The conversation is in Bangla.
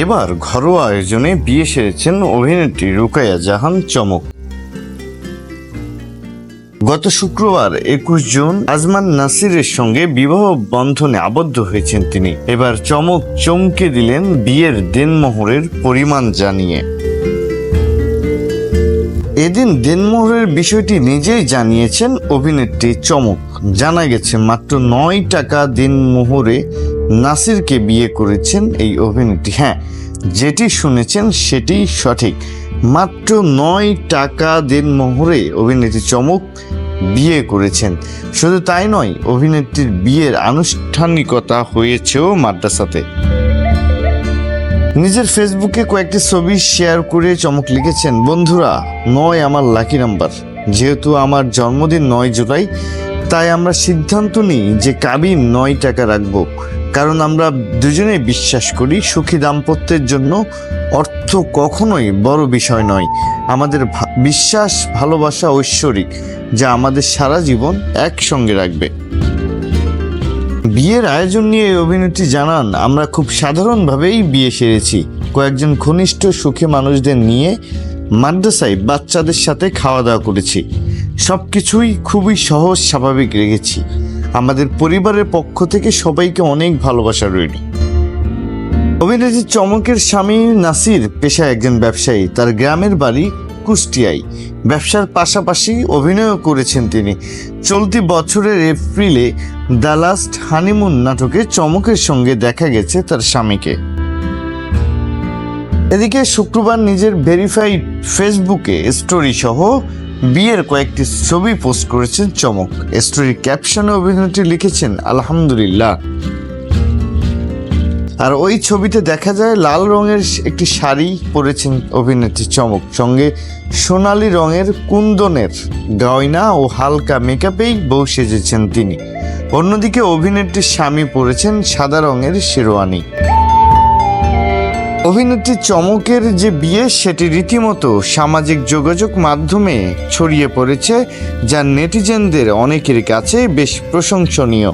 এবার ঘরোয়া আয়োজনে বিয়ে সেরেছেন অভিনেত্রী রুকায়া জাহান চমক। গত শুক্রবার একুশ জুন আজমান নাসিরের সঙ্গে বিবাহ বন্ধনে আবদ্ধ হয়েছেন তিনি। এবার চমক চমকে দিলেন বিয়ের দেনমোহরের পরিমাণ জানিয়ে। এদিন দেনমোহরের বিষয়টি নিজেই জানিয়েছেন অভিনেত্রী চমক। জানা গেছে, মাত্র নয় টাকা দিনমোহরে নাসিরকে বিয়ে করেছেন এই অভিনেত্রী। হ্যাঁ যেটি শুনেছেন সেটি সঠিক। মাত্র নয় টাকা দিনমোহরে অভিনেত্রী চমক বিয়ে করেছেন। শুধু তাই নয়, অভিনেত্রীর বিয়ের আনুষ্ঠানিকতা হয়েছেও মাদ্রাসাতে। নিজের ফেসবুকে কয়েকটি ছবি শেয়ার করে চমক লিখেছেন, বন্ধুরা, নয় আমার লাকি নাম্বার। যেহেতু আমার জন্মদিন নয় জুলাই তাই আমরা সিদ্ধান্ত নিই যে কাবিন নয় টাকা রাখব। কারণ আমরা দুজনেই বিশ্বাস করি সুখী দাম্পত্যের জন্য অর্থ কখনোই বড় বিষয় নয়। আমাদের বিশ্বাস, ভালোবাসা ঐশ্বরিক, যা আমাদের সারা জীবন একসঙ্গে রাখবে। বিয়ের আয়োজন নিয়ে এই অভিনেত্রী জানান, আমরা খুব সাধারণভাবেই বিয়ে সেরেছি। কয়েকজন ঘনিষ্ঠ সুখী মানুষদের নিয়ে মাদ্রাসায় বাচ্চাদের সাথে খাওয়া দাওয়া করেছি। সব কিছুই খুবই সহজ, স্বাভাবিক রেখেছি। আমাদের পরিবারের পক্ষ থেকে সবাইকে অনেক ভালোবাসা রইল। অভিনেত্রী চমকের স্বামী নাসির পেশায় একজন ব্যবসায়ী। তার গ্রামের বাড়ি কুষ্টিয়ায়। ব্যবসার পাশাপাশি অভিনয়ও করেছেন তিনি। চলতি বছরের এপ্রিলে দ্য লাস্ট হানিমুন নাটকে চমকের সঙ্গে দেখা গেছে তার স্বামীকে। এদিকে শুক্রবার নিজের ভেরিফাইড ফেসবুকে স্টোরি সহ বিয়ের কয়েকটি ছবি পোস্ট করেছেন চমক। স্টোরি ক্যাপশনে অভিনেত্রী লিখেছেন, আলহামদুলিল্লাহ। আর ওই ছবিতে দেখা যায় লাল রঙের একটি শাড়ি পরেছেন অভিনেত্রী চমক। সঙ্গে সোনালি রঙের কুন্দনের গয়না ও হালকা মেকআপেই বউ সেজেছেন তিনি। অন্যদিকে অভিনেত্রীর স্বামী পরেছেন সাদা রঙের শেরওয়ানি। অভিনেত্রী চমকের যে বিয়ে, সেটি রীতিমতো সামাজিক যোগাযোগ মাধ্যমে ছড়িয়ে পড়েছে, যা নেটিজেনদের অনেকের কাছে বেশ প্রশংসনীয়।